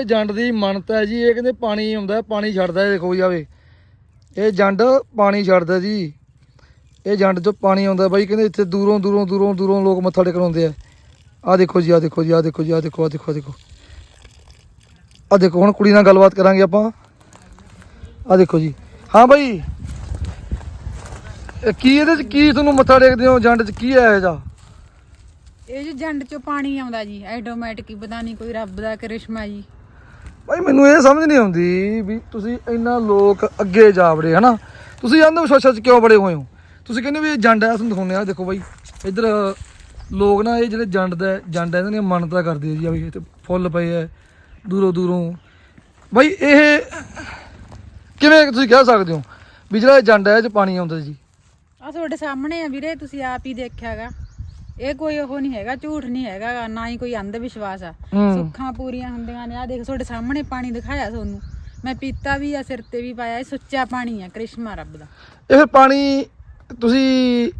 ਇਹ ਜੰਡ ਦੀ ਮੰਨਤ ਹੈ ਜੀ, ਇਹ ਕਹਿੰਦੇ ਪਾਣੀ ਆਉਂਦਾ, ਪਾਣੀ ਛੱਡਦਾ ਦੇਖੋ ਜਾਵੇ ਇਹ ਜੰਡ ਪਾਣੀ ਛੱਡਦਾ ਜੀ। ਇਹ ਜੰਡ ਚੋਂ ਪਾਣੀ ਆਉਂਦਾ ਬਾਈ, ਕਹਿੰਦੇ ਇੱਥੇ ਦੂਰੋਂ ਦੂਰੋਂ ਦੂਰੋਂ ਦੂਰੋਂ ਲੋਕ ਮੱਥਾ ਟੇਕਣ ਆਉਂਦੇ ਆ। ਆ ਦੇਖੋ ਜੀ ਆ ਦੇਖੋ ਜੀ ਆ ਦੇਖੋ ਜੀ ਆ ਦੇਖੋ ਆ ਦੇਖੋ ਦੇਖੋ। ਆ ਦੇਖੋ, ਹੁਣ ਕੁੜੀ ਨਾਲ ਗੱਲਬਾਤ ਕਰਾਂਗੇ ਆਪਾਂ। ਆ ਦੇਖੋ ਜੀ। ਹਾਂ ਬਾਈ। ਕੀ ਇਹਦੇ ਚ, ਕੀ ਤੁਹਾਨੂੰ ਮੱਥਾ ਟੇਕਦੇ ਹੋ? ਜੰਡ ਚ ਕੀ ਹੈ ਇਹ ਜਾ ਇਹ ਜੀ ਜੰਡ ਚੋਂ ਪਾਣੀ ਆਉਂਦਾ ਜੀ ਆਟੋਮੈਟਿਕ ਹੀ, ਪਤਾ ਨਹੀਂ ਕੋਈ ਰੱਬ ਦਾ ਕਰਿਸ਼ਮਾ ਜੀ। ਭਾਈ ਮੈਨੂੰ ਇਹ ਸਮਝ ਨਹੀਂ ਆਉਂਦੀ ਵੀ ਤੁਸੀਂ ਇੰਨਾ ਲੋਕ ਅੱਗੇ ਜਾ ਵੜੇ, ਹਨਾ? ਤੁਸੀਂ ਅੰਧ ਵਿਸ਼ਵਾਸਾਂ 'ਚ ਕਿਉਂ ਬੜੇ ਹੋਏ ਹੋ? ਤੁਸੀਂ ਕਹਿੰਦੇ ਵੀ ਇਹ ਜੰਡ ਹੈ ਤੁਹਾਨੂੰ ਦਿਖਾਉਂਦੇ ਆ ਦੇਖੋ ਬਾਈ ਇੱਧਰ ਲੋਕ ਨਾ ਇਹ ਜਿਹੜੇ ਜੰਡ ਦਾ, ਜੰਡ ਹੈ, ਇਹਨਾਂ ਦੀਆਂ ਮੰਨਤਾ ਕਰਦੇ ਆ ਜੀ ਆ ਵੀ ਇੱਥੇ ਫੁੱਲ ਪਏ ਆ, ਦੂਰੋਂ ਦੂਰੋਂ। ਬਾਈ ਇਹ ਕਿਵੇਂ ਤੁਸੀਂ ਕਹਿ ਸਕਦੇ ਹੋ ਵੀ ਜਿਹੜਾ ਇਹ ਜੰਡ ਹੈ, ਇਹ 'ਚ ਪਾਣੀ ਆਉਂਦਾ ਜੀ? ਆ ਤੁਹਾਡੇ ਸਾਹਮਣੇ ਆ ਵੀਰੇ, ਤੁਸੀਂ ਆਪ ਹੀ ਦੇਖਿਆਗਾ ਇਹ ਕੋਈ ਉਹ ਨਹੀਂ ਹੈਗਾ ਝੂਠ ਨਹੀਂ ਹੈਗਾ ਨਾ ਹੀ ਕੋਈ ਅੰਧ ਵਿਸ਼ਵਾਸ ਆ ਸੁੱਖਾਂ ਪੂਰੀਆਂ ਹੁੰਦੀਆਂ ਨੇ। ਆ ਦੇਖ ਤੁਹਾਡੇ ਸਾਹਮਣੇ ਪਾਣੀ ਦਿਖਾਇਆ ਤੁਹਾਨੂੰ ਮੈਂ ਪੀਤਾ ਵੀ ਆ ਸਿਰ ਤੇ ਵੀ ਪਾਇਆ ਇਹ ਸੁੱਚਾ ਪਾਣੀ ਆ ਕ੍ਰਿਸ਼ਮਾ ਰੱਬ ਦਾ। ਇਹ ਫਿਰ ਪਾਣੀ ਤੁਸੀਂ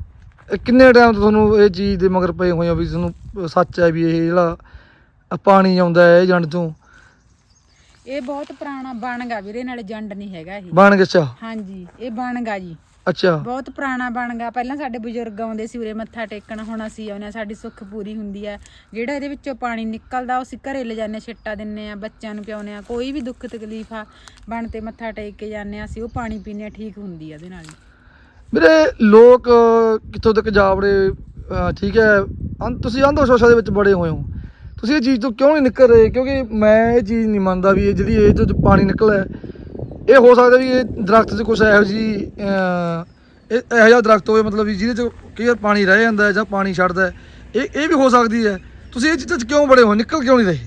ਕਿੰਨੇ ਟਾਈਮ ਤੋਂ ਤੁਹਾਨੂੰ ਇਹ ਚੀਜ਼ ਦੇ ਮਗਰ ਪਏ ਹੋਏ ਹੋ ਵੀ ਤੁਹਾਨੂੰ ਸੱਚ ਹੈ ਵੀ ਇਹ ਜਿਹੜਾ ਪਾਣੀ ਆਉਂਦਾ ਹੈ ਇਹ ਜੰਡ ਤੋਂ? ਇਹ ਬਹੁਤ ਪੁਰਾਣਾ ਬਣਗਾ ਵੀਰੇ ਨਾਲੇ ਜੰਡ ਨਹੀਂ ਹੈਗਾ ਇਹ। ਬਣ ਗਿਆ ਅੱਛਾ। ਹਾਂਜੀ ਇਹ ਬਣਗਾ ਜੀ। ਅੱਛਾ। ਬਹੁਤ ਪੁਰਾਣਾ ਬਣਗਾ ਪਹਿਲਾਂ ਸਾਡੇ ਬਜ਼ੁਰਗ ਆਉਂਦੇ ਸੀ ਉਰੇ ਮੱਥਾ ਟੇਕਣ ਹੁਣ ਅਸੀਂ ਆਉਂਦੇ ਹਾਂ ਸਾਡੀ ਸੁੱਖ ਪੂਰੀ ਹੁੰਦੀ ਹੈ। ਜਿਹੜਾ ਇਹਦੇ ਵਿੱਚੋਂ ਪਾਣੀ ਨਿਕਲਦਾ ਉਹ ਅਸੀਂ ਘਰੇ ਲੈ ਜਾਂਦੇ ਹਾਂ, ਛਿੱਟਾ ਦਿੰਨੇ ਆ ਬੱਚਿਆਂ ਨੂੰ ਪਿਆਉਂਦੇ ਆ ਕੋਈ ਵੀ ਦੁੱਖ ਤਕਲੀਫ ਆ ਬਣ ਤੇ ਮੱਥਾ ਟੇਕ ਕੇ ਜਾਂਦੇ ਆ ਅਸੀਂ ਉਹ ਪਾਣੀ ਪੀਨੇ ਆ ਠੀਕ ਹੁੰਦੀ ਆ ਇਹਦੇ ਨਾਲ ਵੀਰੇ ਲੋਕ ਕਿੱਥੋਂ ਤੱਕ ਜਾ ਵੜੇ ਅਹ ਠੀਕ ਹੈ। ਅੰਤ ਤੁਸੀਂ ਅੰਧ ਵਿਸ਼ਵਾਸਾਂ ਦੇ ਵਿੱਚ ਬੜੇ ਹੋਏ ਹੋ। ਤੁਸੀਂ ਇਹ ਚੀਜ਼ ਤੋਂ ਕਿਉਂ ਨਹੀਂ ਨਿਕਲ ਰਹੇ? ਕਿਉਂਕਿ ਮੈਂ ਇਹ ਚੀਜ਼ ਨਹੀਂ ਮੰਨਦਾ ਵੀ ਇਹ ਜਿਹੜੀ ਇਹ ਤੋਂ ਪਾਣੀ ਨਿਕਲਿਆ ਇਹ ਹੋ ਸਕਦਾ ਵੀ ਇਹ ਦਰਖਤ 'ਚ ਕੁਝ ਇਹੋ ਜੀ ਇਹ ਇਹੋ ਜਿਹਾ ਦਰਖਤ ਹੋਵੇ ਮਤਲਬ ਵੀ ਜਿਹਦੇ 'ਚ ਕਈ ਵਾਰ ਪਾਣੀ ਰਹਿ ਜਾਂਦਾ ਹੈ ਜਾਂ ਪਾਣੀ ਛੱਡਦਾ ਹੈ। ਇਹ ਇਹ ਵੀ ਹੋ ਸਕਦੀ ਹੈ। ਤੁਸੀਂ ਇਹ ਚੀਜ਼ਾਂ 'ਚ ਕਿਉਂ ਬੜੇ ਹੋ? ਨਿਕਲ ਕਿਉਂ ਨਹੀਂ ਰਹੇ?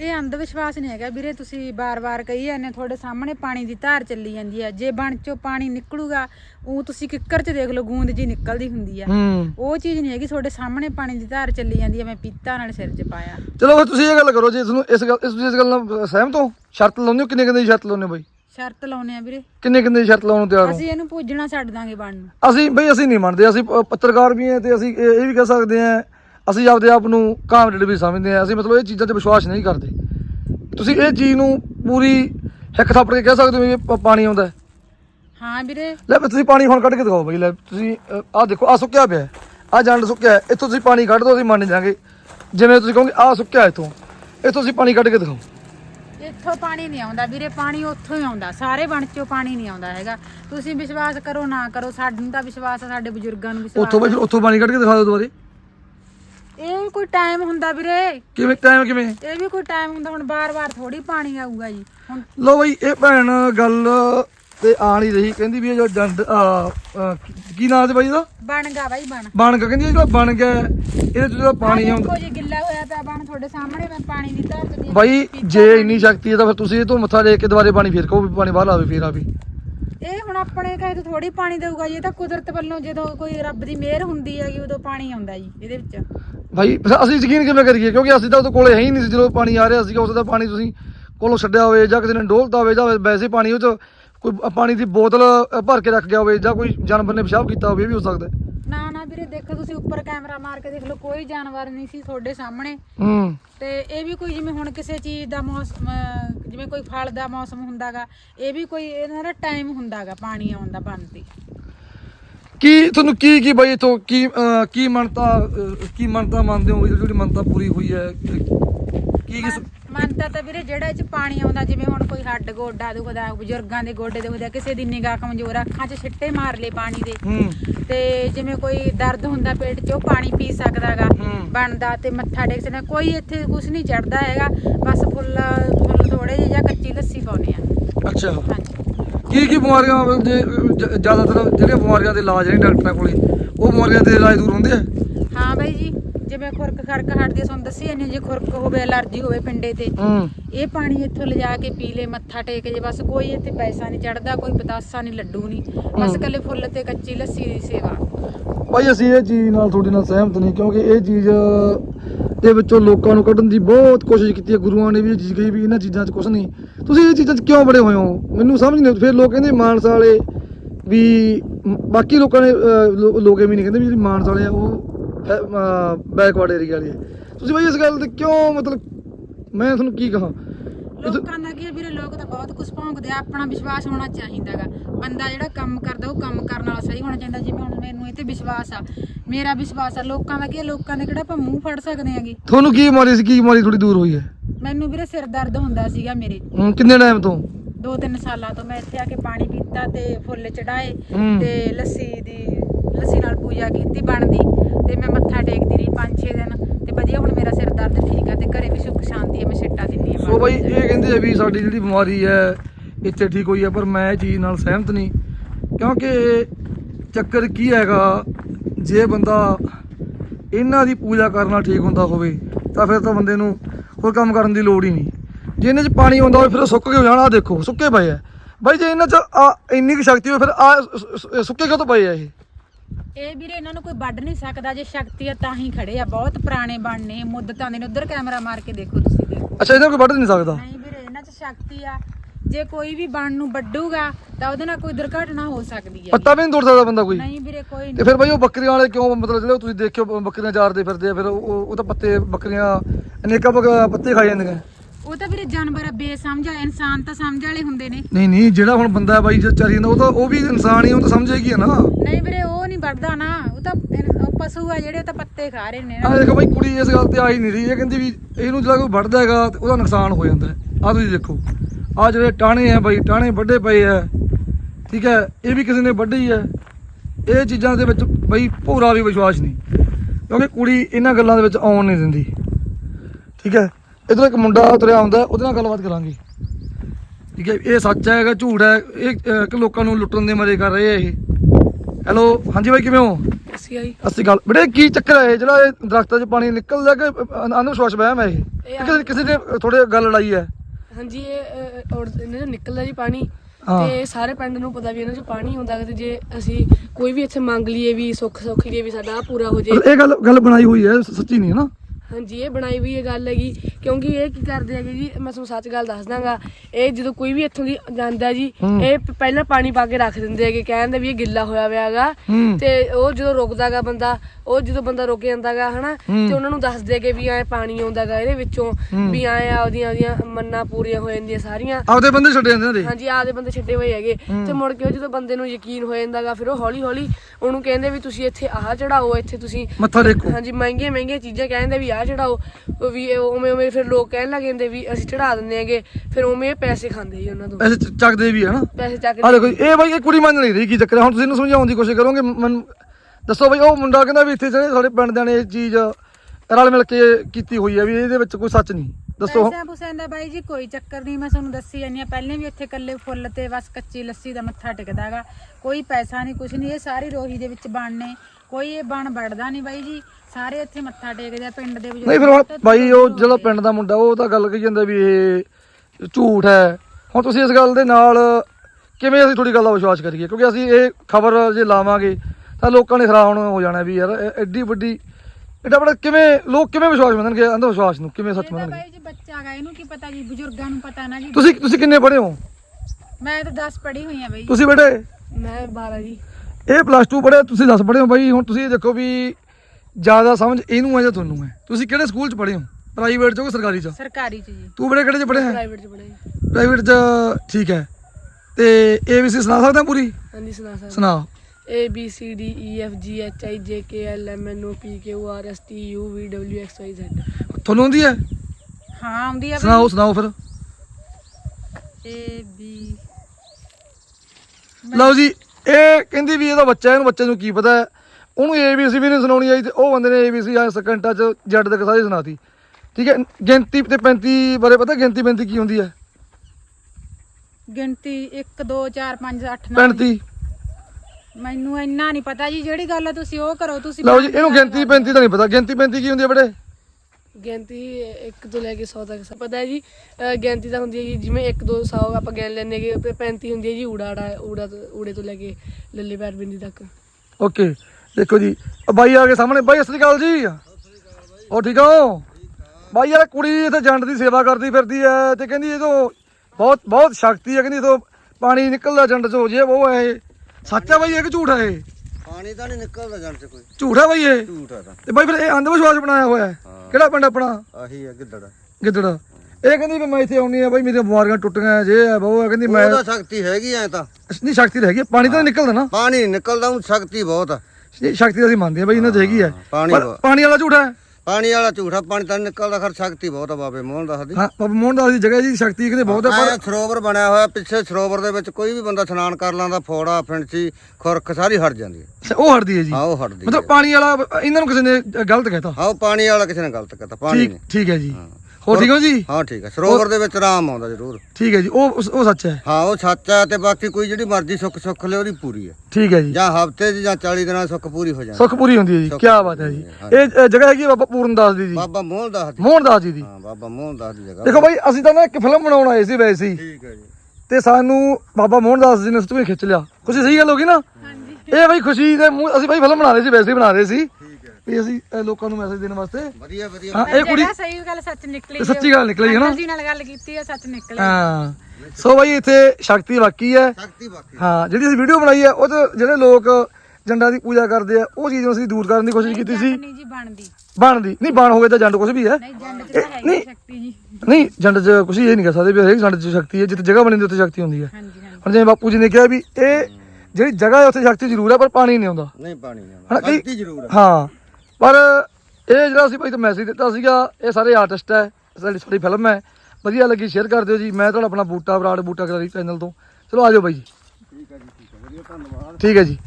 ਇਹ ਅੰਧ ਵਿਸ਼ਵਾਸ ਨਹੀਂ ਹੈਗਾ ਵੀਰੇ ਤੁਸੀਂ ਬਾਰ-ਬਾਰ ਕਹੀ ਜਾਂਦੇ ਹੋ, ਤੁਹਾਡੇ ਸਾਹਮਣੇ ਪਾਣੀ ਦੀ ਧਾਰ ਚੱਲੀ ਜਾਂਦੀ ਹੈ। ਜੇ ਬਣ ਚੋਂ ਪਾਣੀ ਨਿਕਲੂਗਾ ਉਹ ਤੁਸੀਂ ਕਿੱਕਰ 'ਚ ਦੇਖ ਲਓ ਗੂੰਦ ਜੀ ਨਿਕਲਦੀ ਹੁੰਦੀ ਆ ਹੂੰ। ਉਹ ਚੀਜ਼ ਨਹੀਂ ਹੈਗੀ ਤੁਹਾਡੇ ਸਾਹਮਣੇ ਪਾਣੀ ਦੀ ਧਾਰ ਚੱਲੀ ਜਾਂਦੀ ਹੈ ਮੈਂ ਪੀਤਾ ਨਾਲ ਸਿਰ 'ਚ ਪਾਇਆ। ਚਲੋ ਫਿਰ ਤੁਸੀਂ ਇਹ ਗੱਲ ਕਰੋ ਜੇ ਤੁਹਾਨੂੰ ਇਸ ਗੱਲ ਇਸ ਤੁਸੀਂ ਇਸ ਗੱਲ ਨਾਲ ਸਹਿਮਤ ਹੋ? ਸ਼ਰਤ ਲਾਉਂਦੇ ਹੋ? ਕਿੰਨੇ ਕਿੰਨੇ ਦੀ ਸ਼ਰਤ ਲਾਉਂਦੇ ਹੋ ਬਾਈ? ਸ਼ਰਤ ਲਾਉਨੇ ਆ ਵੀਰੇ। ਕਿੰਨੇ ਕਿੰਨੇ ਸ਼ਰਤ ਲਾਉਣ ਨੂੰ ਤਿਆਰ ਹੋ? ਅਸੀਂ ਇਹਨੂੰ ਪੂਜਣਾ ਛੱਡ ਦਾਂਗੇ ਬਣ ਨੂੰ। ਅਸੀਂ ਬਈ ਅਸੀਂ ਨਹੀਂ ਮੰਨਦੇ ਅਸੀਂ ਪ- ਪੱਤਰਕਾਰ ਵੀ ਹਾਂ ਤੇ ਅਸੀਂ ਇਹ ਇਹ ਵੀ ਕਹਿ ਸਕਦੇ ਹਾਂ ਅਸੀਂ ਆਪਦੇ ਆਪ ਨੂੰ ਕਾਮਰੇਡ ਵੀ ਸਮਝਦੇ ਹਾਂ ਅਸੀਂ ਮਤਲਬ ਇਹ ਚੀਜ਼ਾਂ ਤੇ ਵਿਸ਼ਵਾਸ ਨਹੀਂ ਕਰਦੇ। ਤੁਸੀਂ ਇਹ ਚੀਜ਼ ਨੂੰ ਪੂਰੀ ਹਿੱਕ ਥਾਪੜ ਕੇ ਕਹਿ ਸਕਦੇ ਹੋ ਵੀ ਇਹ ਪ- ਪਾਣੀ ਆਉਂਦਾ ਹੈ। ਹਾਂ ਵੀਰੇ। ਲੈ ਵੀ ਤੁਸੀਂ ਪਾਣੀ ਹੁਣ ਕੱਢ ਕੇ ਦਿਖਾਓ ਬਈ ਲੈ ਤੁਸੀਂ ਆਹ ਦੇਖੋ ਆਹ ਸੁੱਕਿਆ ਪਿਆ ਆਹ ਜੰਡ ਸੁੱਕਿਆ ਹੈ। ਇੱਥੋਂ ਤੁਸੀਂ ਪਾਣੀ ਕੱਢ ਦਿਓ ਅਸੀਂ ਮੰਨ ਜਾਾਂਗੇ। ਜਿਵੇਂ ਤੁਸੀਂ ਕਹੋਗੇ ਆਹ ਸੁੱਕਿਆ ਇੱਥੋਂ। ਇੱਥੋਂ ਤੁਸੀਂ ਪਾਣੀ ਕੱਢ ਕੇ ਦਿਖਾਓ। ਇੱਥੋਂ ਪਾਣੀ ਨਹੀਂ ਆਉਂਦਾ ਵੀਰੇ ਪਾਣੀ ਉੱਥੋਂ ਹੀ ਆਉਂਦਾ ਸਾਰੇ ਬਣ ਚੋਂ ਪਾਣੀ ਨਹੀਂ ਆਉਂਦਾ ਹੈਗਾ। ਤੁਸੀਂ ਵਿਸ਼ਵਾਸ ਕਰੋ ਨਾ ਕਰੋ ਸਾਨੂੰ ਤਾਂ ਵਿਸ਼ਵਾਸ ਆ ਸਾਡੇ ਬਜ਼ੁਰਗਾਂ ਨੂੰ ਵਿਸ਼ਵਾਸ ਉੱਥੋਂ ਫਿਰ ਉੱਥੋਂ ਪਾਣੀ ਕੱਢ ਕੇ ਦਿਖਾ ਦਿਓ ਦੁਬਾਰੇ। ਇਹ ਵੀ ਕੋਈ ਟਾਈਮ ਹੁੰਦਾ ਵੀਰੇ। ਕਿਵੇਂ ਟਾਈਮ ਕਿਵੇਂ? ਇਹ ਵੀ ਕੋਈ ਟਾਈਮ ਹੁੰਦਾ ਹੁਣ ਬਾਰ-ਬਾਰ ਥੋੜੀ ਪਾਣੀ ਆਊਗਾ ਜੀ। ਹੁਣ ਲੋ ਬਈ ਇਹ ਭੈਣ ਗੱਲ ਤੇ ਆ ਨਹੀਂ ਰਹੀ ਕਹਿੰਦੀ ਵੀ ਇਹ ਜੋ ਜੰਡ ਆ ਆ, ਕੀ ਨਾਮ ਤੇ ਬਾਈ ਦਾ? ਬਣਗਾ ਬਾਈ ਬਣ। ਬਣ ਗਿਆ ਕਹਿੰਦੀ ਇਹ ਜਿਹੜਾ ਬਣ ਗਿਆ ਇਹਦੇ ਚ ਪਾਣੀ ਆਉਂਦਾ ਕੋਈ ਗਿੱਲਾ ਹੋਇਆ ਪਿਆ ਬਣ ਤੁਹਾਡੇ ਸਾਹਮਣੇ ਮੈਂ ਪਾਣੀ ਦੀ ਧਾਰ ਤੇ ਬਾਈ ਜੇ ਇੰਨੀ ਸ਼ਕਤੀ ਹੈ ਤਾਂ ਫਿਰ ਤੁਸੀਂ ਇਹ ਤੋਂ ਮੱਥਾ ਟੇਕ ਕੇ ਦੁਬਾਰੇ ਪਾਣੀ ਫੇਰ ਕਹੋ ਵੀ ਪਾਣੀ ਬਾਹਰ ਆਵੇ ਫੇਰ ਆਵੇ ਇਹ ਹੁਣ ਆਪਣੇ ਕਹੇ ਤੋਂ ਥੋੜੀ ਪਾਣੀ ਦੇਊਗਾ ਜੀ ਇਹ ਤਾਂ ਕੁਦਰਤ ਵੱਲੋਂ ਜਦੋਂ ਕੋਈ ਰੱਬ ਦੀ ਮਿਹਰ ਹੁੰਦੀ ਹੈਗੀ ਉਦੋਂ ਪਾਣੀ ਆਉਂਦਾ ਜੀ ਇਹਦੇ ਵਿੱਚ। ਭਾਈ ਅਸੀਂ ਯਕੀਨ ਕਿਵੇਂ ਕਰੀਏ? ਕਿਉਂਕਿ ਅਸੀਂ ਤਾਂ ਉਹਦੇ ਕੋਲੇ ਹੈ ਹੀ ਨਹੀਂ ਸੀ ਜਦੋਂ ਪਾਣੀ ਆ ਰਿਹਾ ਸੀਗਾ ਉਸ ਦਾ ਪਾਣੀ ਤੁਸੀਂ ਕੋਲੋਂ ਛੱਡਿਆ ਹੋਵੇ ਜਾਂ ਕਿਸੇ ਨੇ ਡੋਲਤਾ ਹੋਵੇ ਜਾਂ ਵੈਸੇ ਪਾਣੀ ਉਹ ਚ ਕੋਈ ਪਾਣੀ ਦੀ ਬੋਤਲ ਭਰ ਕੇ ਰੱਖ ਗਿਆ ਹੋਵੇ ਜਾਂ ਕੋਈ ਜਾਨਵਰ ਨੇ ਪਿਸ਼ਾਬ ਕੀਤਾ ਹੋਵੇ ਇਹ ਵੀ ਹੋ ਸਕਦਾ ਹੈ। ਨਾ ਨਾ ਵੀਰੇ ਦੇਖੋ ਤੁਸੀਂ ਉੱਪਰ ਕੈਮਰਾ ਮਾਰ ਕੇ ਦੇਖ ਲਓ ਕੋਈ ਜਾਨਵਰ ਨਹੀਂ ਸੀ ਤੁਹਾਡੇ ਸਾਹਮਣੇ। ਹੂੰ। ਤੇ ਇਹ ਵੀ ਕੋਈ ਜਿਵੇਂ ਹੁਣ ਕਿਸੇ ਚੀਜ਼ ਦਾ ਮੌਸਮ ਅਹ ਜਿਵੇਂ ਕੋਈ ਫਲ ਦਾ ਮੌਸਮ ਹੁੰਦਾਗਾ ਇਹ ਵੀ ਕੋਈ ਇਹਨਾਂ ਦਾ ਟਾਈਮ ਹੁੰਦਾਗਾ ਪਾਣੀ ਆਉਣ ਦਾ ਤੇ। ਕੀ ਤੁਹਾਨੂੰ ਕੀ ਕੀ ਬਾਈ ਇਥੋਂ ਕੀ ਕੀ ਮੰਨਤਾ ਕੀ ਮੰਨਤਾ ਮੰਨਦੇ ਹੋ? ਜਿਹੜੀ ਮੰਨਤਾ ਪੂਰੀ ਹੋਈ ਹੈ ਕੀ ਕੀ ਸ- ਮੰਨਤਾ ਤਾਂ ਵੀਰੇ ਜਿਹੜਾ ਇਹ ਚ ਪਾਣੀ ਆਉਂਦਾ ਜਿਵੇਂ ਹੁਣ ਕੋਈ ਹੱਡ ਗੋਡਾ ਦੁਖਦਾ ਬਜ਼ੁਰਗਾਂ ਦੇ ਗੋਡੇ ਦੁਖਦੇ ਆ, ਕਿਸੇ ਦੀ ਨਿਗਾਹ ਕਮਜ਼ੋਰ ਆ, ਅੱਖਾਂ 'ਚ ਛਿੱਟੇ ਮਾਰ ਲਏ ਪਾਣੀ ਦੇ। ਹੂੰ। ਤੇ ਜਿਵੇਂ ਕੋਈ ਦਰਦ ਹੁੰਦਾ ਪੇਟ 'ਚ ਉਹ ਪਾਣੀ ਪੀ ਸਕਦਾਗਾ। ਹੂੰ। ਬਣਦਾ ਤੇ ਮੱਥਾ ਟੇਕ ਸਕਦਾ। ਕੋਈ ਇੱਥੇ ਕੁਝ ਨਹੀਂ ਚੜਦਾ ਹੈਗਾ ਬਸ ਫੁੱਲ ਫੁੱਲ ਥੋੜੇ ਜਿਹੇ ਜਾਂ ਕੱਚੀ ਲੱਸੀ ਪਾਉਨੇ ਆ। ਅੱਛਾ। ਹਾਂਜੀ। ਕੀ ਕੀ ਬਿਮਾਰੀਆਂ ਜੇ ਜ- ਜ਼ਿਆਦਾਤਰ ਜਿਹੜੀਆਂ ਬਿਮਾਰੀਆਂ ਦੇ ਇਲਾਜ ਨੇ ਡਾਕਟਰਾਂ ਕੋਲੇ ਉਹ ਬਿਮਾਰੀਆਂ ਦੇ ਇਲਾਜ ਦੂਰ ਹੁੰਦੇ ਆ? ਹਾਂ ਬਾਈ ਜੀ। ਜਿਵੇਂ ਖੁਰਕ ਖਰਕ ਹਟਦੀ ਆ, ਤੁਹਾਨੂੰ ਦੱਸੀ ਜਾਂਦੀ ਜੇ ਖੁਰਕ ਹੋਵੇ ਅਲਰਜੀ ਹੋਵੇ ਪਿੰਡੇ ਤੇ। ਹੂੰ। ਇਹ ਪਾਣੀ ਇੱਥੋਂ ਲਿਜਾ ਕੇ ਪੀ ਲੈ ਮੱਥਾ ਟੇਕ ਜੇ ਬਸ ਕੋਈ ਇੱਥੇ ਪੈਸਾ ਨਹੀਂ ਚੜਦਾ ਕੋਈ ਪਤਾਸਾ ਨਹੀਂ ਲੱਡੂ ਨਹੀਂ। ਬਸ। ਕੱਲੇ ਫੁੱਲ ਤੇ ਕੱਚੀ ਲੱਸੀ ਦੀ ਸੇਵਾ। ਭਾਈ ਅਸੀਂ ਇਹ ਚੀਜ਼ ਨਾਲ ਤੁਹਾਡੇ ਨਾਲ ਸਹਿਮਤ ਨਹੀਂ ਕਿਉਂਕਿ ਇਹ ਚੀਜ਼ ਦੇ ਵਿੱਚੋਂ ਲੋਕਾਂ ਨੂੰ ਕੱਢਣ ਦੀ ਬਹੁਤ ਕੋਸ਼ਿਸ਼ ਕੀਤੀ ਹੈ। ਗੁਰੂਆਂ ਨੇ ਵੀ ਇਹ ਚੀਜ਼ ਕਹੀ ਵੀ ਇਹਨਾਂ ਚੀਜ਼ਾਂ 'ਚ ਕੁਝ ਨਹੀਂ। ਤੁਸੀਂ ਇਹ ਚੀਜ਼ਾਂ 'ਚ ਕਿਉਂ ਬੜੇ ਹੋਏ ਹੋ? ਮੈਨੂੰ ਸਮਝ ਨਹੀਂ ਫਿਰ ਲੋਕ ਕਹਿੰਦੇ ਮਾਨਸਾ ਵਾਲੇ ਵੀ ਮ- ਬਾਕੀ ਲੋਕਾਂ ਨੇ ਅਹ, ਲੋ- ਲੋਕ ਇਹ ਵੀ ਨਹੀਂ ਕਹਿੰਦੇ ਵੀ ਜਿਹੜੀ ਮਾਨਸਾ ਵਾਲੇ ਆ ਉਹ ਬੈਕਵਰਡ ਏਰੀਆ ਵਾਲੇ ਤੁਸੀਂ ਭਾਈ ਇਸ ਗੱਲ ਤੇ ਕਿਉਂ ਮਤਲਬ ਮੈਂ ਤੁਹਾਨੂੰ ਕੀ ਕਹਾਂ? ਲੋਕਾਂ ਦਾ ਕੀ ਹੈ ਵੀਰੇ ਲੋਕ ਤਾਂ ਬਹੁਤ ਕੁਝ ਭੌਂਕਦੇ ਆ ਆਪਣਾ ਵਿਸ਼ਵਾਸ ਹੋਣਾ ਚਾਹੀਦਾਗਾ। ਬੰਦਾ ਜਿਹੜਾ ਕੰਮ ਕਰਦਾ ਉਹ ਕੰਮ ਕਰਨ ਵਾਲਾ ਸਹੀ ਹੋਣਾ ਚਾਹੀਦਾ। ਜਿਵੇਂ ਹੁਣ ਮੈਨੂੰ ਇਹ ਤੇ ਵਿਸ਼ਵਾਸ ਆ ਮੇਰਾ ਵਿਸ਼ਵਾਸ ਆ ਲੋਕਾਂ ਦਾ ਕੀ ਲੋਕਾਂ ਦੇ ਕਿਹੜਾ ਆਪਾਂ ਮੂੰਹ ਫੜ ਸਕਦੇ ਆਂਗੇ ਤੁਹਾਨੂੰ ਕੀ ਬਿਮਾਰੀ ਸੀ ਕੀ ਬਿਮਾਰੀ ਥੋੜੀ ਦੂਰ ਹੋਈ ਹੈ? ਮੈਨੂੰ ਵੀਰੇ ਸਿਰ ਦਰਦ ਹੁੰਦਾ ਸੀਗਾ ਮੇਰੇ। ਹੂੰ, ਕਿੰਨੇ ਟਾਈਮ ਤੋਂ? ਦੋ ਤਿੰਨ ਸਾਲਾਂ ਤੋਂ ਮੈਂ ਇੱਥੇ ਆ ਕੇ ਪਾਣੀ ਪੀਤਾ ਤੇ ਫੁੱਲ ਚੜਾਏ। ਤੇ ਲੱਸੀ ਦੀ ਲੱਸੀ ਨਾਲ ਪੂਜਾ ਕੀਤੀ ਬਣਦੀ। ਤੇ ਮੈਂ ਮੱਥਾ ਟੇਕਦੀ ਰਹੀ 5-6 ਦਿਨ ਤੇ ਵਧੀਆ ਹੁਣ ਮੇਰਾ ਸਿਰ ਦਰਦ ਠੀਕ ਆ ਤੇ ਘਰੇ ਵੀ ਸੁੱਖ ਸ਼ਾਂਤੀ ਹੈ ਮੈਂ ਛਿੱਟਾ ਦਿੰਨੀ ਆ ਸੋ ਬਾਈ ਇਹ ਕਹਿੰਦੇ ਆ ਵੀ ਸਾਡੀ ਜਿਹੜੀ ਬਿਮਾਰੀ ਹੈ, ਇੱਥੇ ਠੀਕ ਹੋਈ ਹੈ ਪਰ ਮੈਂ ਇਹ ਚੀਜ਼ ਨਾਲ ਸਹਿਮਤ ਨਹੀਂ। ਕਿਉਂਕਿ ਚੱਕਰ ਕੀ ਹੈਗਾ, ਜੇ ਬੰਦਾ ਇਹਨਾਂ ਦੀ ਪੂਜਾ ਕਰਨ ਨਾਲ ਠੀਕ ਹੁੰਦਾ ਹੋਵੇ, ਤਾਂ ਫਿਰ ਤਾਂ ਬੰਦੇ ਨੂੰ ਹੋਰ ਕੰਮ ਕਰਨ ਦੀ ਲੋੜ ਹੀ ਨਹੀਂ। ਜੇ ਇਹਨਾਂ 'ਚ ਪਾਣੀ ਆਉਂਦਾ ਹੋਵੇ, ਫਿਰ ਸੁੱਕ ਕੇ ਹੋ ਜਾਣਾ, ਆਹ ਦੇਖੋ, ਸੁੱਕੇ ਪਏ ਆ। ਬਾਈ ਜੇ ਇਹਨਾਂ 'ਚ ਆ ਇੰਨੀ ਕੁ ਸ਼ਕਤੀ ਹੋਵੇ, ਫਿਰ ਆ ਸੁੱਕੇ ਕਿਉਂ ਤੋਂ ਪਏ ਆ ਇਹ? ਇਹ ਵੀਰੇ ਇਹਨਾਂ ਨੂੰ ਕੋਈ ਵੱਢ ਨਹੀਂ ਸਕਦਾ ਜੇ ਸ਼ਕਤੀ ਆ ਤਾਂ ਹੀ ਖੜੇ ਆ। ਬਹੁਤ ਪੁਰਾਣੇ ਬਣਨੇ ਮੁੱਦਤਾਂ ਦੇ ਨੇ। ਉਧਰ ਕੈਮਰਾ ਮਾਰ ਕੇ ਦੇਖੋ ਤੁਸੀਂ ਦੇਖੋ ਅੱਛਾ ਇਹਨਾਂ ਕੋਈ ਵੱਢ ਨਹੀਂ ਸਕਦਾ? ਨਹੀਂ ਵੀਰੇ ਇਹਨਾਂ 'ਚ ਸ਼ਕਤੀ ਆ। ਜੇ ਕੋਈ ਵੀ ਬਣ ਨੂੰ ਵੱਢੂਗਾ ਤਾਂ ਉਹਦੇ ਨਾਲ ਕੋਈ ਦੁਰਘਟਨਾ ਹੋ ਸਕਦੀ ਹੈ ਪੱਤਾ ਵੀ ਨਹੀਂ ਤੋੜ ਸਕਦਾ ਬੰਦਾ ਕੋਈ? ਨਹੀਂ ਵੀਰੇ ਕੋਈ ਤੇ ਨਹੀਂ ਫਿਰ ਬਾਈ ਉਹ ਬੱਕਰੀਆਂ ਵਾਲੇ ਕਿਉਂ ਮਤਲਬ ਜਿਹੜੇ ਤੁਸੀਂ ਦੇਖਿਓ ਬੱਕਰੀਆਂ ਚਾਰਦੇ ਫਿਰਦੇ ਆ ਫਿਰ ਉਹ ਉਹ ਤਾਂ ਪੱਤੇ ਬੱਕਰੀਆਂ ਅਨੇਕਾਂ ਪੱਤੇ ਖਾ ਜਾਂਦੀਆਂ। ਉਹ ਤਾਂ ਵੀਰੇ ਜਾਨਵਰ ਆ ਬੇਸਮਝ ਆ ਇਨਸਾਨ ਤਾਂ ਸਮਝ ਵਾਲੇ ਹੁੰਦੇ ਨੇ। ਨਹੀਂ ਨਹੀਂ ਜਿਹੜਾ ਹੁਣ ਬੰਦਾ ਬਾਈ ਜੋ ਚਾਰੀ ਜਾਂਦਾ ਉਹ ਤਾਂ ਉਹ ਵੀ ਇਨਸਾਨ ਹੀ ਉਹ ਤਾਂ ਸਮਝੇਗੀ ਨਾ। ਨਹੀਂ ਵੀਰੇ ਉਹ ਨਹੀਂ ਵੱਢਦਾ ਨਾ। ਉਹ ਤਾਂ ਇਨ- ਉਹ ਪਸ਼ੂ ਆ ਜਿਹੜੇ ਉਹ ਤਾਂ ਪੱਤੇ ਖਾ ਰਹੇ ਨੇ। ਨਾ ਆ ਦੇਖੋ ਬਾਈ ਕੁੜੀ ਇਸ ਗੱਲ ਤੇ ਆਈ ਨਹੀਂ ਰਹੀ ਇਹ ਕਹਿੰਦੀ ਵੀ ਇਹਨੂੰ ਜਿਹੜਾ ਕੋਈ ਵੱਢਦਾ ਹੈਗਾ ਤੇ ਉਹਦਾ ਨੁਕਸਾਨ ਹੋ ਜਾਂਦਾ ਆ ਤੁਸੀਂ ਦੇਖੋ। ਆ ਜਿਹੜੇ ਟਾਣੇ ਆ ਬਾਈ ਟਾਣੇ ਵੱਡੇ ਪਏ ਆ। ਠੀਕ ਹੈ ਇਹ ਵੀ ਕਿਸੇ ਨੇ ਵੱਢੇ ਹੀ ਹੈ। ਇਹ ਚੀਜ਼ਾਂ ਦੇ ਵਿੱਚ ਬਈ ਭੋਰਾ ਵੀ ਵਿਸ਼ਵਾਸ ਨਹੀਂ। ਕਿਉਂਕਿ ਕੁੜੀ ਇਹਨਾਂ ਗੱਲਾਂ ਦੇ ਵਿੱਚ ਆਉਣ ਨਹੀਂ ਦਿੰਦੀ। ਠੀਕ ਹੈ ਇਧਰ ਇੱਕ ਮੁੰਡਾ ਤੁਰਿਆ ਆਉਂਦਾ ਉਹਦੇ ਨਾਲ ਗੱਲਬਾਤ ਕਰਾਂਗੇ। ਠੀਕ ਹੈ ਇਹ ਸੱਚ ਹੈਗਾ ਝੂਠ ਹੈ ਇਹ ਕਿ ਲੋਕਾਂ ਨੂੰ ਲੁੱਟਣ ਦੇ ਮਰੇ ਕਰ ਰਹੇ ਆ ਇਹ। ਹੈਲੋ ਹਾਂਜੀ ਬਾਈ ਕਿਵੇਂ ਹੋ? ਅਸੀਂ ਆਈ ਅਸੀਂ ਗੱਲ ਬੜੇ ਕੀ ਚੱਕਰ ਹੈ ਜਿਹੜਾ ਇਹ ਦਰਖਤਾਂ 'ਚ ਪਾਣੀ ਨਿਕਲਦਾ ਕਿ ਅੰਨ ਵਿਸ਼ਵਾਸ ਵਹਿਮ ਹੈ ਇਹ? ਕਿਸੇ ਕਿਸੇ ਨੇ ਥੋੜੇ ਗੱਲ ਲੜਾਈ ਹੈ। ਹਾਂਜੀ ਇਹ ਇਹਨਾਂ ਨਿਕਲਦਾ ਜੀ ਪਾਣੀ। ਤੇ ਸਾਰੇ ਪਿੰਡ ਨੂੰ ਪਤਾ ਵੀ ਇਹਨਾਂ ਚੋਂ ਪਾਣੀ ਹੁੰਦਾ ਤੇ ਜੇ ਅਸੀਂ ਕੋਈ ਵੀ ਇੱਥੇ ਮੰਗ ਲਈਏ ਵੀ ਸੁੱਖ ਸੁੱਖ ਲਈਏ ਵੀ ਸਾਡਾ ਪੂਰਾ ਹੋ ਜੇ। ਇਹ ਗੱਲ ਗੱਲ ਬਣਾਈ ਹੋਈ ਹੈ ਸੱਚੀ ਨਹੀਂ ਹੈ ਨਾ? ਹਾਂਜੀ ਇਹ ਬਣਾਈ ਵੀ ਇਹ ਗੱਲ ਹੈਗੀ ਕਿਉਂਕਿ ਇਹ ਕੀ ਕਰਦੇ ਹੈਗੇ ਜੀ ਮੈਂ ਤੁਹਾਨੂੰ ਸੱਚ ਗੱਲ ਦੱਸ ਦਾਂਗਾ ਇਹ ਜਦੋਂ ਕੋਈ ਵੀ ਇੱਥੋਂ ਦੀ ਜਾਂਦਾ ਜੀ। ਇਹ ਪਹਿਲਾਂ ਪਾਣੀ ਪਾ ਕੇ ਰੱਖ ਦਿੰਦੇ ਹੈਗੇ ਕਹਿੰਦੇ ਵੀ ਇਹ ਗਿੱਲਾ ਹੋਇਆ ਹੋਇਆ ਹੈਗਾ। ਤੇ ਉਹ ਜਦੋਂ ਰੁਕਦਾਗਾ ਬੰਦਾ ਉਹ ਜਦੋਂ ਬੰਦਾ ਰੁਕ ਜਾਂਦਾਗਾ ਹਨਾ। ਤੇ ਉਹਨਾਂ ਨੂੰ ਦੱਸਦੇ ਹੈਗੇ ਵੀ ਐ ਪਾਣੀ ਆਉਂਦਾਗਾ ਇਹਦੇ ਵਿੱਚੋਂ। ਵੀ ਐ ਆ ਉਹਦੀਆਂ ਉਹਦੀਆਂ ਮੰਨਾਂ ਪੂਰੀਆਂ ਹੋ ਜਾਂਦੀਆਂ ਸਾਰੀਆਂ ਆਪਦੇ ਬੰਦੇ ਛੱਡੇ ਜਾਂਦੇ ਨੇ ਹਾਂਜੀ ਆਦੇ ਬੰਦੇ ਛੱਡੇ ਹੋਏ ਹੈਗੇ। ਤੇ ਮੁੜ ਕੇ ਉਹ ਜਦੋਂ ਬੰਦੇ ਨੂੰ ਯਕੀਨ ਹੋ ਜਾਂਦਾਗਾ ਫਿਰ ਉਹ ਹੌਲੀ ਹੌਲੀ ਉਹਨੂੰ ਕਹਿੰਦੇ ਵੀ ਤੁਸੀਂ ਇੱਥੇ ਆਹ ਚੜਾਓ ਇੱਥੇ ਤੁਸੀਂ ਮੱਥਾ ਟੇਕੋ ਹਾਂਜੀ ਮਹਿੰਗੀਆਂ ਮਹਿੰਗੀਆਂ ਚੀਜ਼ਾਂ ਕਹਿੰਦੇ ਵੀ ਆਹ ਚੜਾਓ ਉਹ ਵੀ ਉਵੇਂ ਉਵੇਂ ਫਿਰ ਲੋਕ ਕਹਿਣ ਲੱਗ ਜਾਂਦੇ ਵੀ ਅਸੀਂ ਚੜਾ ਦਿੰਦੇ ਹੈਗੇ ਫਿਰ ਉਵੇਂ ਇਹ ਪੈਸੇ ਖਾਂਦੇ ਜੀ ਉਹਨਾਂ ਤੋਂ। ਐਸੇ ਚ- ਚੱਕਦੇ ਵੀ ਹੈ ਨਾ। ਪੈਸੇ ਚੱਕ ਆ ਦੇਖੋ ਜੀ, ਇਹ ਬਾਈ ਇਹ ਕੁੜੀ ਮੰਨ ਨਹੀਂ ਰਹੀ ਕੀ ਚੱਕਰ ਹੈ ਹੁਣ ਤੁਸੀਂ ਇਹਨੂੰ ਸਮਝਾਉਣ ਦੀ ਕੋਸ਼ਿਸ਼ ਕਰੋਗੇ ਮੈਨੂੰ ਦੱਸੋ ਬਾਈ ਉਹ ਮੁੰਡਾ ਕਹਿੰਦਾ ਵੀ ਇੱਥੇ ਜਿਹੜੇ ਸਾਡੇ ਪਿੰਡ ਦੇ ਨੇ ਇਹ ਚੀਜ਼ ਰਲ ਮਿਲ ਕੇ ਕੀਤੀ ਹੋਈ ਹੈ ਵੀ ਇਹਦੇ ਵਿੱਚ ਕੋਈ ਸੱਚ ਨਹੀਂ। ਦੱਸੋ। ਪੈਸਿਆਂ ਪੂਸਿਆਂ ਦਾ ਬਾਈ ਜੀ ਕੋਈ ਚੱਕਰ ਨਹੀਂ ਮੈਂ ਤੁਹਾਨੂੰ ਦੱਸੀ ਜਾਂਦੀ ਆ ਪਹਿਲੇ ਵੀ ਇੱਥੇ ਕੱਲੇ ਫੁੱਲ ਤੇ ਬਸ ਕੱਚੀ ਲੱਸੀ ਦਾ ਮੱਥਾ ਟਿਕਦਾਗਾ ਕੋਈ ਪੈਸਾ ਨਹੀਂ ਕੁਛ ਨਹੀਂ ਇਹ ਸਾਰੀ ਰੋਹੀ ਦੇ ਵਿੱਚ ਬਣਨੇ। ਕੋਈ ਇਹ ਬਣ ਵੜਦਾ ਨਹੀਂ ਬਾਈ ਜੀ। ਸਾਰੇ ਇੱਥੇ ਮੱਥਾ ਟੇਕਦੇ ਆ ਪਿੰਡ ਦੇ ਬਜ਼ੁਰਗ ਨਹੀਂ ਫਿਰ ਹੁਣ ਬਾਈ ਉਹ ਜਿਹੜਾ। ਪਿੰਡ ਦਾ ਮੁੰਡਾ ਉਹ ਤਾਂ ਗੱਲ ਕਹੀ ਜਾਂਦਾ ਵੀ ਇਹ ਝੂਠ ਹੈ। ਹੁਣ ਤੁਸੀਂ ਇਸ ਗੱਲ ਦੇ ਨਾਲ ਕਿਵੇਂ ਅਸੀਂ ਤੁਹਾਡੀ ਗੱਲ ਦਾ ਵਿਸ਼ਵਾਸ ਕਰੀਏ? ਕਿਉਂਕਿ ਅਸੀਂ ਇਹ ਖਬਰ ਜੇ ਲਾਵਾਂਗੇ ਤਾਂ ਲੋਕਾਂ ਨੇ ਹੈਰਾਨ ਹੋ ਜਾਣਾ ਵੀ ਯਾਰ ਐਡੀ ਵੱਡੀ ਐਡਾ ਬੜਾ ਕਿਵੇਂ ਲੋਕ ਕਿਵੇਂ ਵਿਸ਼ਵਾਸ ਮੰਨਣਗੇ ਅੰਧ ਵਿਸ਼ਵਾਸ ਨੂੰ ਕਿਵੇਂ ਸੱਚ ਮੰਨਣਗੇ ਬਾਈ ਜੀ ਬੱਚਾ ਗਾ ਇਹਨੂੰ ਕੀ ਪਤਾ ਜੀ ਬਜ਼ੁਰਗਾਂ ਨੂੰ ਪਤਾ ਨਾ ਜੀ। ਤੁਸੀਂ ਤੁਸੀਂ ਕਿੰਨੇ ਪੜ੍ਹੇ ਹੋ? ਮੈਂ ਤਾਂ 10 ਪੜ੍ਹੀ ਹੋਈ ਆ ਬਾਈ ਤੁਸੀਂ ਬੇਟੇ? ਮੈਂ 12 ਜੀ। ਇਹ ਪਲੱਸ 2 ਪੜ੍ਹੇ ਤੁਸੀਂ 10 ਪੜ੍ਹੇ ਹੋ ਬਾਈ ਹੁਣ ਤੁਸੀਂ ਇਹ ਦੇਖੋ ਵੀ ਜ਼ਿਆਦਾ ਸਮਝ ਇਹਨੂੰ ਹੈ ਜਾਂ ਤੁਹਾਨੂੰ ਹੈ। ਤੁਸੀਂ ਕਿਹੜੇ ਸਕੂਲ 'ਚ ਪੜ੍ਹੇ ਹੋ? ਪ੍ਰਾਈਵੇਟ 'ਚ ਕਿ ਸਰਕਾਰੀ 'ਚ? ਸਰਕਾਰੀ ਚ ਜੀ। ਤੂੰ ਬੜੇ ਕਿਹੜੇ 'ਚ ਪੜ੍ਹੇ ਹੈ? ਪ੍ਰਾਈਵੇਟ ਚ ਪੜ੍ਹਾਈ ਪ੍ਰਾਈਵੇਟ 'ਚ ਠੀਕ ਹੈ। ਤੇ ਏਬੀਸੀ ਸੁਣਾ ਸਕਦਾ ਪੂਰੀ? ਹਾਂਜੀ ਸੁਣਾ ਸਰ ਸੁਣਾ। A B C D E F G H I J K L M N O P Q R S T U V W X Y Z ਤੁਹਾਨੂੰ ਆਉਂਦੀ ਹੈ? ਹਾਂ ਆਉਂਦੀ ਆ ਸੁਣਾਓ ਸੁਣਾਓ ਫਿਰ। ਏ ਬੀ ਲਓ ਜੀ ਇਹ ਕਹਿੰਦੀ ਵੀ ਇਹਦਾ ਬੱਚਾ ਇਹਨੂੰ ਬੱਚੇ ਨੂੰ ਕੀ ਪਤਾ ਹੈ? ਉਹਨੂੰ ਏਬੀਸੀ ਵੀ ਨਹੀਂ ਸੁਣਾਉਣੀ ਆਈ ਤੇ ਉਹ ਬੰਦੇ ਨੇ ਏਬੀਸੀ ਆ ਸਕਿੰਟਾਂ 'ਚ ਜੱਟ ਤੱਕ ਸਾਰੀ ਸੁਣਾਤੀ। ਠੀਕ ਹੈ? ਗਿਣਤੀ ਤੇ 35 ਬਾਰੇ ਪਤਾ ਗਿਣਤੀ 35 ਕੀ ਹੁੰਦੀ ਹੈ? ਗਿਣਤੀ 1 2 4 5 8 9 35 ਮੈਨੂੰ ਇੰਨਾ ਨਹੀਂ ਪਤਾ ਜੀ ਜਿਹੜੀ ਗੱਲ ਤੁਸੀਂ ਉਹ ਕਰੋ ਤੁਸੀਂ ਲਓ ਜੀ ਇਹਨੂੰ ਗਿਣਤੀ 35 ਤਾਂ ਨਹੀਂ ਪਤਾ। ਗਿਣਤੀ 35 ਕੀ ਹੁੰਦੀ ਹੈ ਬੜੇ ਗਿਣਤੀ 1 ਤੋਂ ਲੈ ਕੇ 100 ਤੱਕ ਸਭ ਪਤਾ ਹੈ ਜੀ। ਅਹ ਗਿਣਤੀ ਤਾਂ ਹੁੰਦੀ ਹੈ ਜੀ, ਜਿਵੇਂ 1 2 100 ਆਪਾਂ ਗਿਣ ਲੈਂਦੇ ਕਿ 35 ਹੁੰਦੀ ਹੈ ਜੀ ਊੜਾ ੜਾ ਊੜਾ ਤੋਂ, ਊੜੇ ਤੋਂ ਲੈ ਕੇ ਲੱਲੇ ਪੈਰ ਬਿੰਦੀ ਤੱਕ। ਓਕੇ, ਦੇਖੋ ਜੀ। ਉਹ ਬਾਈ ਆ ਗਏ ਸਾਹਮਣੇ। ਬਾਈ, ਸਤਿ ਸ਼੍ਰੀ ਅਕਾਲ ਜੀ। ਉਹ ਠੀਕ ਹੋ? ਬਾਈ, ਯਾਰ ਕੁੜੀ ਇੱਥੇ ਜੰਡ ਦੀ ਸੇਵਾ ਕਰਦੀ ਫਿਰਦੀ ਐ ਤੇ ਕਹਿੰਦੀ ਇਹ ਤੋਂ ਬਹੁਤ ਬਹੁਤ ਸ਼ਕਤੀ ਹੈ। ਕਹਿੰਦੀ ਇਹ ਤੋਂ ਪਾਣੀ ਨਿਕਲਦਾ ਜੰਡ ਚੋਂ, ਜੇ ਉਹ ਹੈ ਸੱਚ ਹੈ ਬਾਈ, ਇਹ ਕਿ ਝੂਠ ਹੈ ਇਹ? ਪਾਣੀ ਤਾਂ ਨਹੀਂ ਨਿਕਲਦਾ ਜੰਟ ਚ ਕੋਈ। ਝੂਠ ਬਾਈ ਇਹ? ਝੂਠ ਆ ਤਾਂ। ਤੇ ਬਾਈ ਫਿਰ ਇਹ ਅੰਧ ਵਿਸ਼ਵਾਸ ਬਣਾਇਆ ਹੋਇਆ ਹੈ। ਹਾਂ। ਕਿਹੜਾ ਪਿੰਡ ਆਪਣਾ? ਆਹੀ ਆ ਗਿੱਦੜ। ਗਿੱਦੜ। ਇਹ ਕਹਿੰਦੀ ਵੀ ਮੈਂ ਇੱਥੇ ਆਉਣੀ ਆ ਬਾਈ ਮੇਰੀਆਂ ਬਿਮਾਰੀਆਂ ਟੁੱਟੀਆਂ ਜੇ ਆ ਬਹੁ ਆ। ਕਹਿੰਦੀ ਮੈਂ ਉਹਦਾ ਸ਼ਕਤੀ ਹੈਗੀ ਐ ਤਾਂ। ਨਹੀਂ ਸ਼ਕਤੀ ਤਾਂ ਹੈਗੀ ਆ, ਪਾਣੀ ਤਾਂ ਨਿਕਲਦਾ ਨਾ। ਪਾਣੀ ਨੀ ਨਿਕਲਦਾ ਉਹ ਸ਼ਕਤੀ ਬਹੁਤ ਆ। ਸ਼ਕਤੀ ਤਾਂ ਅਸੀਂ ਮੰਨਦੇ ਆ ਬਾਈ ਇਹਨਾਂ 'ਚ ਹੈਗੀ ਆ। ਪਾਣੀ ਪਰ ਬਹੁਤ। ਪਾਣੀ ਵਾਲਾ ਝੂਠਾ ਹੈ। ਪਾਣੀ ਵਾਲਾ ਝੂਠਾ ਪਾਣੀ ਤਾਂ ਨਿਕਲਦਾ ਖਰ ਸ਼ਕਤੀ ਬਹੁਤ ਆ ਬਾਬੇ ਮੋਹਨ ਦੱਸਦੀ ਹਾਂ ਬਾਬਾ ਮੋਹਨ ਦਾਸ ਦੀ ਜਗ੍ਹਾ ਜੀ ਸ਼ਕਤੀ ਕਹਿੰਦੇ ਬਹੁਤ ਹੈ ਐ ਸਰੋਵਰ ਬਣਿਆ ਹੋਇਆ ਪਿੱਛੇ ਸਰੋਵਰ ਦੇ ਵਿੱਚ ਕੋਈ ਵੀ ਬੰਦਾ ਇਸ਼ਨਾਨ ਕਰ ਲਾਂਦਾ ਫੋੜਾ ਫਿੰਚੀ ਖੁਰਕ ਸਾਰੀ ਹਟ ਜਾਂਦੀ ਹੈ। ਪਰ ਉਹ ਹਟਦੀ ਹੈ ਜੀ? ਹਾਂ ਉਹ ਹਟਦੀ ਮਤਲਬ ਪਾਣੀ ਵਾਲਾ ਇਹਨਾਂ ਨੂੰ ਕਿਸੇ ਨੇ ਗਲਤ ਕਹਿਤਾ? ਹਾਂ ਉਹ ਪਾਣੀ ਵਾਲਾ ਕਿਸੇ ਨੇ ਗਲਤ ਕਰਤਾ ਪਾਣੀ ਠੀਕ ਨੇ ਠੀਕ ਹੈ ਜੀ। ਹੋ ਠੀਕ ਹੋ ਜੀ? ਹਾਂ ਠੀਕ ਹੈ ਸਰੋਵਰ ਦੇ ਵਿੱਚ ਆਰਾਮ ਆਉਂਦਾ ਜ਼ਰੂਰ। ਠੀਕ ਹੈ ਜੀ ਉਹ ਉਸ- ਉਹ ਸੱਚ ਹੈ? ਹਾਂ ਉਹ ਸੱਚ ਹੈ ਤੇ ਬਾਕੀ ਕੋਈ ਜਿਹੜੀ ਮਰਜ਼ੀ ਸੁੱਖ ਸੁੱਖ ਲੈ ਉਹਦੀ ਪੂਰੀ ਹੈ। ਠੀਕ ਹੈ ਜੀ। ਜਾਂ ਹਫ਼ਤੇ 'ਚ ਜਾਂ 40 ਦਿਨਾਂ 'ਚ ਸੁੱਖ ਪੂਰੀ ਹੋ ਜਾਂਦੀ ਸੁੱਖ ਪੂਰੀ ਹੁੰਦੀ ਹੈ ਜੀ ਸੁੱਖ ਕੀ ਬਾਤ ਹੈ ਜੀ। ਇਹ ਜਗ੍ਹਾ ਹੈਗੀ ਹੈ ਬਾਬਾ ਪੂਰਨ ਦਾਸ ਦੀ ਜੀ। ਬਾਬਾ ਮੋਹਨ ਦੱਸਦੀ ਮੋਹਨ ਦਾਸ ਜੀ ਦੀ। ਹਾਂ ਬਾਬਾ ਮੋਹਨ ਦਾਸ ਦੀ ਜਗ੍ਹਾ। ਦੇਖੋ ਬਾਈ ਅਸੀਂ ਤਾਂ ਨਾ ਇੱਕ ਫਿਲਮ ਬਣਾਉਣ ਆਏ ਸੀ ਵੈਸੇ ਹੀ। ਠੀਕ ਹੈ ਜੀ। ਤੇ ਸਾਨੂੰ ਬਾਬਾ ਮੋਹਨ ਦਾਸ ਜੀ ਨੇ ਸਤਵੇਂ ਖਿੱਚ ਲਿਆ। ਕੁਛ ਸਹੀ ਗੱਲ ਹੋ ਗਈ ਨਾ? ਇਹ ਬਈ ਖੁਸ਼ੀ ਦੇ ਮੂੰਹ ਅਸੀਂ ਬਾਈ ਫਿਲਮ ਬਣਾ ਰਹੇ ਸੀ ਵੈਸੇ ਹੀ ਬਣਾ ਰਹੇ ਸੀ। ਵੀ ਅਸੀਂ ਅ, ਲੋਕਾਂ ਨੂੰ ਮੈਸੇਜ ਦੇਣ ਵਾਸਤੇ। ਵਧੀਆ ਵਧੀਆ। ਹਾਂ ਇਹ ਕੁੜੀ ਜਿਹੜਾ ਸਹੀ ਗੱਲ ਸੱਚ ਨਿਕਲੀ ਇਹ ਸੱਚੀ ਗੱਲ ਨਿਕਲੀ ਹੈ ਨਾ। ਅੰਕਲ ਜੀ ਨਾਲ ਗੱਲ ਕੀਤੀ ਹੈ ਸੱਚ ਨਿਕਲੀ। ਹਾਂ। ਸੋ ਬਾਈ ਇੱਥੇ ਸ਼ਕਤੀ ਵਾਕੀ ਹੈ। ਸ਼ਕਤੀ ਬਾਕੀ ਹਾਂ। ਜਿਹੜੀ ਅਸੀਂ ਵੀਡੀਓ ਬਣਾਈ ਹੈ ਉਹ 'ਚ ਜਿਹੜੇ ਲੋਕ ਜੰਡਾਂ ਦੀ ਪੂਜਾ ਕਰਦੇ ਆ ਉਹ ਚੀਜ਼ ਨੂੰ ਅਸੀਂ ਦੂਰ ਕਰਨ ਦੀ ਕੋਸ਼ਿਸ਼ ਕੀਤੀ ਸੀ। ਨਹੀਂ ਜੀ ਬਣਦੀ। ਬਣਦੀ। ਨਹੀਂ ਬਣ ਹੋਵੇ ਤਾਂ ਜੰਡ ਕੁਛ ਵੀ ਹੈ। ਨਹੀਂ ਜੰਡ ਚ ਤਾਂ ਹੈਗੀ ਸ਼ਕਤੀ ਜੀ। ਨਹੀਂ ਜੰਡ 'ਚ ਕੁਛ ਇਹ ਨਹੀਂ ਕਰ ਸਕਦੇ ਵੀ ਹਰੇਕ ਜੰਡ 'ਚ ਸ਼ਕਤੀ ਹੈ। ਜਿੱਥੇ ਜਗ੍ਹਾ ਬਣੀ ਹੁੰਦੀ ਉੱਥੇ ਸ਼ਕਤੀ ਹੁੰਦੀ ਹੈ। ਹਾਂਜੀ ਹਾਂਜੀ। ਹੁਣ ਜਿਵੇਂ ਬਾਪੂ ਜੀ ਨੇ ਕਿਹਾ ਵੀ ਇਹ ਜਿਹੜੀ ਜਗ੍ਹਾ ਹੈ ਉੱਥੇ ਸ਼ਕਤੀ ਜ਼ਰੂਰ ਹੈ ਪਰ ਪਾਣੀ ਨਹੀਂ ਆਉਂਦਾ। ਨਹੀਂ ਪਾਣੀ ਨਹੀਂ ਹਨਾ। ਕਈ- ਸ਼ਕਤੀ ਜ਼ਰੂਰ ਹੈ। ਹਾਂ। ਪਰ ਇਹ ਜਿਹੜਾ ਅਸੀਂ ਭਾਈ ਤੋਂ ਮੈਸੇਜ ਦਿੱਤਾ ਸੀਗਾ ਇਹ ਸਾਰੇ ਆਰਟਿਸਟ ਹੈ ਸਾਡੀ ਸਾਡੀ ਫਿਲਮ ਹੈ। ਵਧੀਆ ਲੱਗੀ ਸ਼ੇਅਰ ਕਰ ਦਿਓ ਜੀ। ਮੈਂ ਤੁਹਾਡਾ ਆਪਣਾ ਬੂਟਾ ਬਰਾੜ ਬੂਟਾ ਕਰਾਰੀ ਚੈਨਲ ਤੋਂ। ਚਲੋ ਆ ਜਾਓ ਬਾਈ ਜੀ। ਠੀਕ ਹੈ ਜੀ ਠੀਕ ਹੈ। ਵਧੀਆ ਧੰਨਵਾਦ। ਠੀਕ ਹੈ ਜੀ।